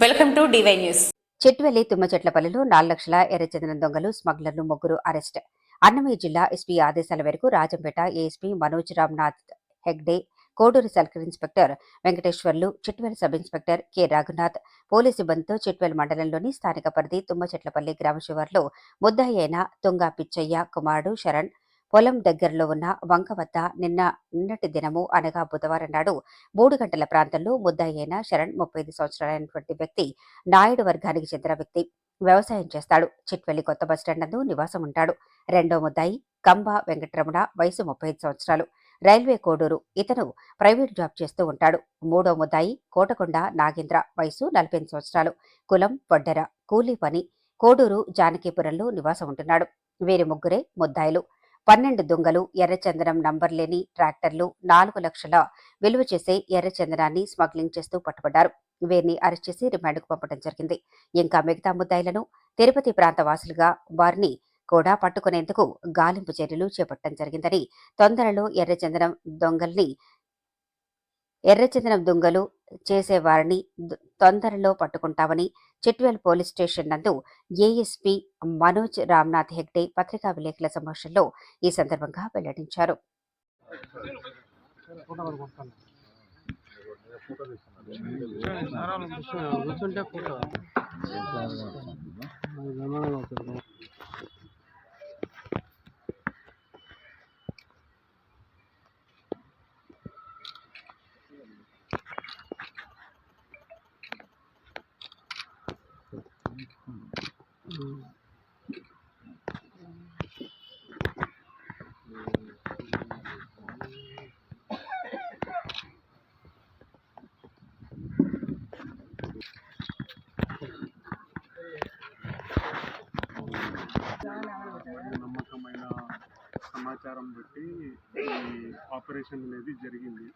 Welcome to DY news. చెట్టువెల్లి తుమ్మచెట్లపల్లిలో నాలుగు లక్షల ఎర్రచందనం దొంగలు స్మగ్లర్లు ముగ్గురు అరెస్ట్. అన్నమయ్య జిల్లా ఎస్పీ ఆదేశాల మేరకు Rajampet ASP Manoj Ramnath Hegde Koduru circle inspector Venkateswarlu Chitvel sub inspector K Raghunath police సిబ్బందితో చిట్వెల్ మండలంలోని స్థానిక పరిధి తుమ్మచెట్లపల్లి గ్రామ శివార్లో ముద్దాయి అయిన పిచ్చయ్య కుమారుడు శరణ్ పొలం దగ్గరలో ఉన్న వంక వద్ద నిన్న నిన్నటి దినము అనగా బుధవారం నాడు మూడు గంటల ప్రాంతంలో ముద్దాయి అయిన శరణ్ ముప్పై ఐదు సంవత్సరాలైనటువంటి వ్యక్తి నాయుడు వర్గానికి చెందిన వ్యక్తి వ్యవసాయం చేస్తాడు. చిట్వెల్లి కొత్త బస్టాండ్ నందు నివాసం ఉంటాడు. రెండో ముద్దాయి కంబ వెంకటరమణ వయసు ముప్పై ఐదు సంవత్సరాలు. రైల్వే కోడూరు ఇతను ప్రైవేట్ జాబ్ చేస్తూ ఉంటాడు. మూడో ముద్దాయి కోటకొండ నాగేంద్ర వయసు నలభై ఎనిమిది సంవత్సరాలు. కులం వడ్డెర కూలీ పని కోడూరు జానకీపురంలో నివాసం ఉంటున్నాడు. వీరి ముగ్గురే ముద్దాయిలు. పన్నెండు దొంగలు ఎర్రచందనం నంబర్ లేని ట్రాక్టర్లు నాలుగు లక్షల విలువ చేసే ఎర్రచందనాన్ని స్మగ్లింగ్ చేస్తూ పట్టుబడ్డారు. వీరిని అరెస్ట్ చేసి రిమాండ్కు పంపడం జరిగింది. ఇంకా మిగతా ముద్దాయిలను తిరుపతి ప్రాంత వాసులుగా వారిని కూడా పట్టుకునేందుకు గాలింపు చర్యలు చేపట్టడం జరిగిందని తొందరలో ఎర్రచందనం దొంగల్ని ఎర్రచందనం దొంగలు చేసేవారిని తొందరలో పట్టుకుంటామని చిట్వెల్ పోలీస్ స్టేషన్ నందు ఏఎస్పీ మనోజ్ రామ్నాథ్ హెగ్డే పత్రికా విలేకరుల సమావేశంలో ఈ సందర్భంగా వెల్లడించారు. కూర్చుంటే నమ్మకమైన సమాచారం బట్టి ఈ ఆపరేషన్ అనేది జరిగింది.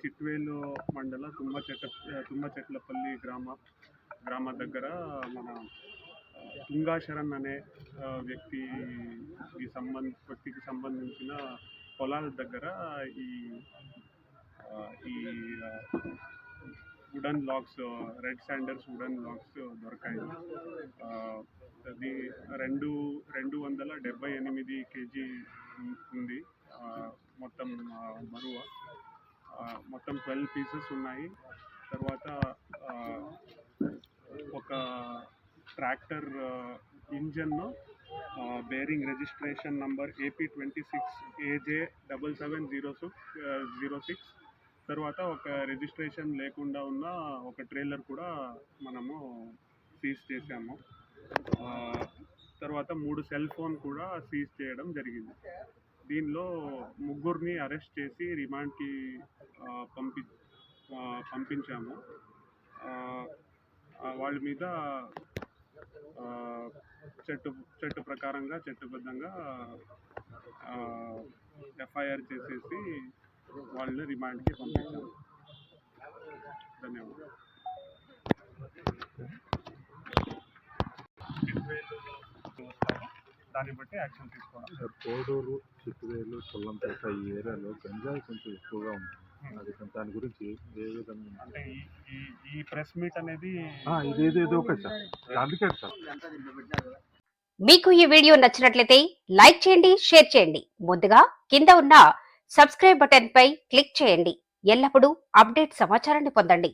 చిట్వేలు మండల తుమ్మ తుమ్మచెట్లపల్లి తుమ్మ చెట్లపల్లి గ్రామ గ్రామ దగ్గర మన ఆ, శరణ్ అనే వ్యక్తి వ్యక్తికి సంబంధ వ్యక్తికి సంబంధించిన పొలాల దగ్గర ఈ ఈ wooden logs red sanders wooden logs దొరకాయి. అది రెండు రెండు వందల డెబ్బై ఎనిమిది కేజీ ఉంది. మొత్తం బరువ. బరువు మొత్తం ట్వెల్వ్ పీసెస్ ఉన్నాయి. తర్వాత ఒక tractor ఇంజన్ను bearing registration number AP twenty six AJ double seven zero six zero six. తర్వాత ఒక రిజిస్ట్రేషన్ లేకుండా ఉన్న ఒక ట్రైలర్ కూడా మనము సీజ్ చేశాము. తర్వాత మూడు సెల్ ఫోన్ కూడా సీజ్ చేయడం జరిగింది. దీనిలో ముగ్గురిని అరెస్ట్ చేసి రిమాండ్కి పంపి పంపించాము. వాళ్ళ మీద చట్టు చట్టు ప్రకారంగా చట్టబద్ధంగా ఎఫ్ఐఆర్ చేసేసి వాళ్ళని రిమాండ్కి పంపించాము ధన్యవాదాలు. దాన్ని బట్టి యాక్షన్ తీసుకోవడం. సార్ కోడూరు చిట్టువేలు కొల్లంపేట ఈ ఏరియాలో గంజాయి కొంచెం ఎక్కువగా ఉంది. అది దాని గురించి ఏ విధంగా అంటే ఈ ఈ ప్రెస్ మీట్ అనేది ఓకే సార్. అందుకే సార్. మీకు ఈ వీడియో నచ్చినట్లయితే లైక్ చేయండి షేర్ చేయండి. ముందుగా కింద ఉన్న సబ్స్క్రైబ్ బటన్ పై క్లిక్ చేయండి. ఎల్లప్పుడూ అప్డేట్ సమాచారాన్ని పొందండి.